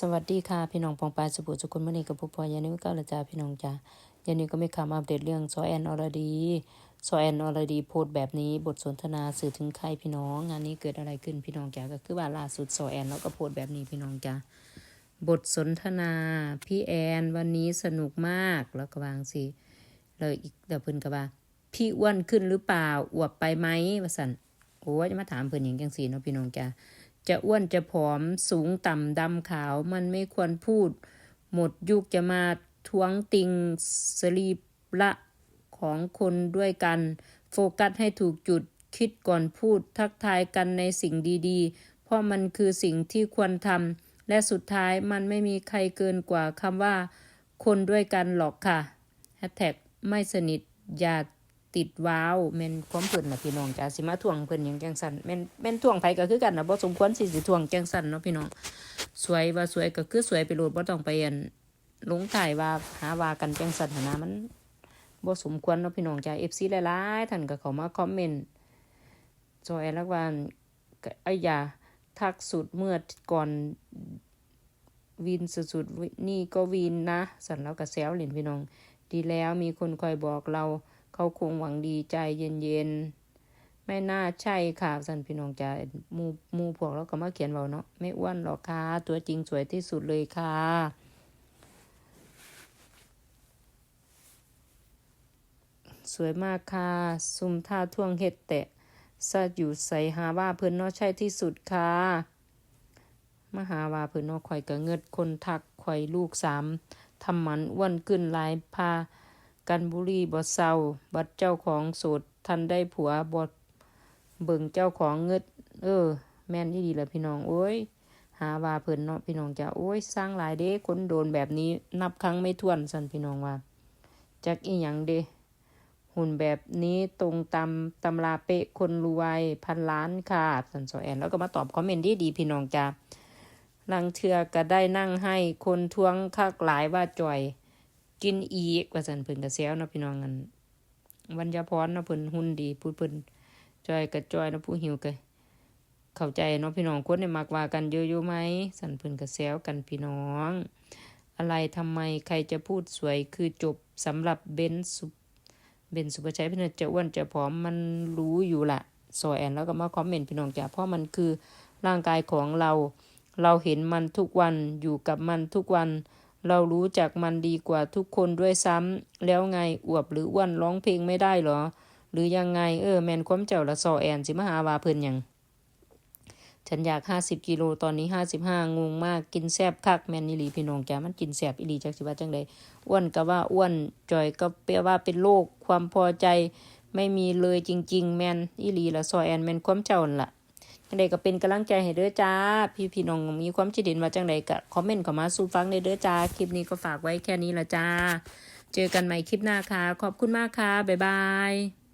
สวัสดีค่ะพี่น้องปองปายสุบุสุคนมื่อนี้กับผู้พอยานิวก็ละจ้าพี่น้องจ้ายานิวก็ไม่คำอัปเดตเรื่องซอแอนอรดีซอแอนอรดีโพสแบบนี้บทสนทนาสื่อถึงใครพี่น้องงานนี้เกิดอะไรขึ้นพี่น้องจ้าก็คือว่าล่าสุดซอแอนแล้วก็โพสแบบนี้พี่น้องจ้าบทสนทนาพี่แอนวันนี้สนุกมากแล้วก็วางสิเลยอีกเดี๋ยวเพิ่นก็ว่า พี่อ้วนขึ้นหรือเปล่าอวบไปไหมวสันโอ้ยจะมาถามเพิ่นอย่างจังสีเนาะพี่น้องจ้า จะอ้วนจะผอมสูงต่ำดำขาวมันไม่ควรพูด หมดยุคจะมาทวงติงสรีละของคนด้วยกัน โฟกัสให้ถูกจุดคิดก่อนพูดทักทายกันในสิ่งดีๆ เพราะมันคือสิ่งที่ควรทำและสุดท้ายมันไม่มีใครเกินกว่าคำว่า คนด้วยกันหรอกค่ะแฮชแท็กไม่สนิทอย่า ติดวาวแม่นความเพิ่นน่ะพี่น้องจ้าสิมาทวงเพิ่นหยังจังซั่นแม่นแม่นทวงไผก็คือกันน่ะบ่สมควรสิสิทวงจังซั่นเนาะพี่น้องสวยว่าสวยก็คือสวยไปโลดบ่ต้องไปอันลงถ่ายว่าหาว่ากันจังซั่นนะมันบ่สมควรเนาะพี่น้องจ้า FC หลายๆท่านก็เข้ามาคอมเมนต์จอยลักวานไอ้ยาทักสุดเมื่อก่อนวินสุดๆนี่ก็วินนะสั่นแล้วก็แซวเล่นพี่น้อง ดีแล้วมีคนคอยบอกเรา เขาคงหวังดีใจเย็นๆไม่น่าใช่ค่ะสันพี่น้องจ้ามูมูพวกเราก็มาเขียนเบาเนาะไม่อ้วนหรอกค่ะตัวจริงสวยที่สุดเลยค่ะสวยมากค่ะซุมท่าท่วงเห็ดแตะซาอยู่ใส่หาว่าเพิ่นนาะใช่ที่สุดค่ะมหาว่าเพิ่นนาะข่อยก็เงิดคนทักข่อยลูกสามทำมันอ้วนขึ้นหลายพา กันบุรีบ่เศร้า บัดเจ้าของโสดทันได้ผัวบ่เบิ่งเจ้าของเงิด เออ แม่นที่ดีแหละพี่น้องโอ้ยหาว่าเพิ่นเนาะพี่น้องจ้ะโอ้ยสร้างหลายเด้คนโดนแบบนี้นับครั้งไม่ถ้วนสันพี่น้องว่าจักอีหยังเด้หุ่นแบบนี้ตรงตามตำราเปะคนรวยพันล้านค่ะสันโซแอน แล้วก็มาตอบคอมเมนต์ดีดีพี่น้องจ้ะลังเทือก็ได้นั่งให้คนทวงคักหลายว่าจ่อย กินอีกว่าสันเพิ่นกระเซวเนาะพี่น้องกันวัญญาพรเนาะเพิ่นหุ่นดีพูดเพิ่นจอยกับจอยเนาะผู้หิวกะเข้าใจเนาะพี่น้องคนได้มักว่ากันเยอะๆไหมสันเพิ่นกระเซวกันพี่น้อง อะไรทำไมใครจะพูดสวยคือจบสำหรับเบนสุเบนสุภชัยพี่น้องจะอ้วนจะผอมมันรู้อยู่ละโซแอนแล้วก็มาคอมเมนต์พี่น้องจ้ะเพราะมันคือร่างกายของเรา เราเห็นมันทุกวันอยู่กับมันทุกวัน เรารู้จักมันดีกว่าทุกคนด้วยซ้ำแล้วไงอวบหรืออ้วนร้องเพลงไม่ได้หรอ หรือยังไงเออแมนความเจ้าละซอแอนสิมหาวาเพิ่นยังฉันอยากห้าสิบกิโลตอนนี้ห้าสิบห้างงมากกินแซบคักแมนอีหลีพี่น้องจ้ามันกินแซบอีหลีจักสิว่าจังใดอ้วนก็ว่าอ้วนจอยก็แปลว่าเป็นโรคความพอใจ ไม่มีเลยจริง ๆ แมนอีหลีละซอแอนแมนความเจ้าละ จังใดก็เป็นกำลังใจให้เด้อจ้า พี่พี่น้องมีความคิดเห็นว่าจังใดก็คอมเมนต์เข้ามาสู่ฟังได้เด้อจ้า คลิปนี้ก็ฝากไว้แค่นี้ละจ้า เจอกันใหม่คลิปหน้าค่ะ ขอบคุณมากค่ะ บ๊ายบาย